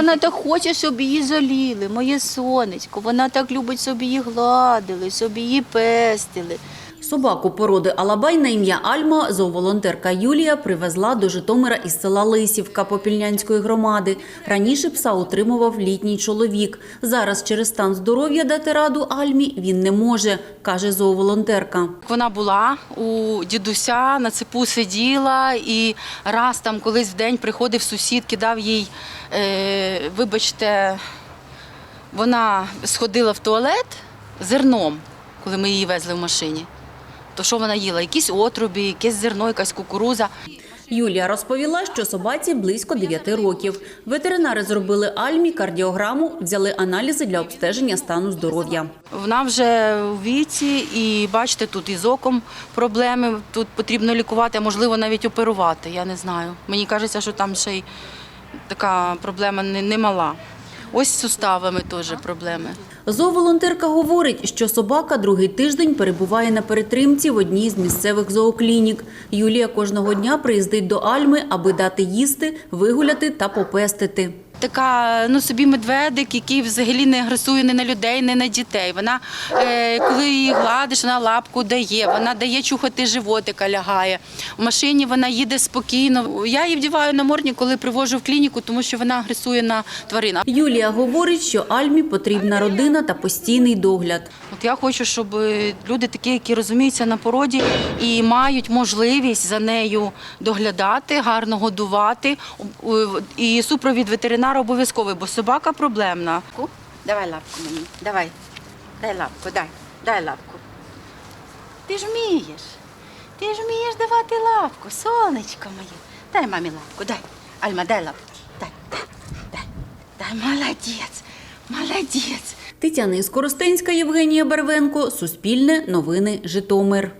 Вона так хоче, щоб її жаліли, моє сонечко. Вона так любить, щоб її гладили, щоб її пестили. Собаку породи Алабай на ім'я Альма зооволонтерка Юлія привезла до Житомира із села Лисівка Попільнянської громади. Раніше пса утримував літній чоловік. Зараз через стан здоров'я дати раду Альмі він не може, каже зооволонтерка. Вона була у дідуся, на цепу сиділа і раз там колись в день приходив сусід, кидав їй, е, вибачте, вона сходила в туалет зерном, коли ми її везли в машині. То що вона їла? Якісь отрубі, якесь зерно, якась кукуруза. Юлія розповіла, що собаці близько 9 років. Ветеринари зробили Альмі кардіограму, взяли аналізи для обстеження стану здоров'я. Вона вже у віці, і бачите, тут із оком проблеми. Тут потрібно лікувати, а можливо навіть оперувати. Я не знаю. Мені кажеться, що там ще й така проблема не, не мала. Ось з суставами теж проблеми. Зооволонтерка говорить, що собака другий тиждень перебуває на перетримці в одній з місцевих зооклінік. Юлія кожного дня приїздить до Альми, аби дати їсти, вигуляти та попестити. Така ну собі медведик, який взагалі не агресує ні на людей, ні на дітей. Вона е, коли її гладиш, вона лапку дає, вона дає чухати животика, лягає. В машині вона їде спокійно. Я її вдіваю на морні, коли привожу в клініку, тому що вона агресує на тварин. Юлія говорить, що Альмі потрібна родина та постійний догляд. От я хочу, щоб е, люди такі, які розуміються на породі і мають можливість за нею доглядати, гарно годувати. І супровід ветеринара обов'язковий, бо собака проблемна. Давай лапку мені, давай. Дай лапку, дай, дай лапку. Ти ж вмієш. Ти ж вмієш давати лапку, сонечко моє. Дай мамі лапку, дай. Альма, дай лапку. Дай, дай, дай, дай, молодець, молодець. Тетяна Іскоростенська, Євгенія Барвенко, Суспільне, Новини, Житомир.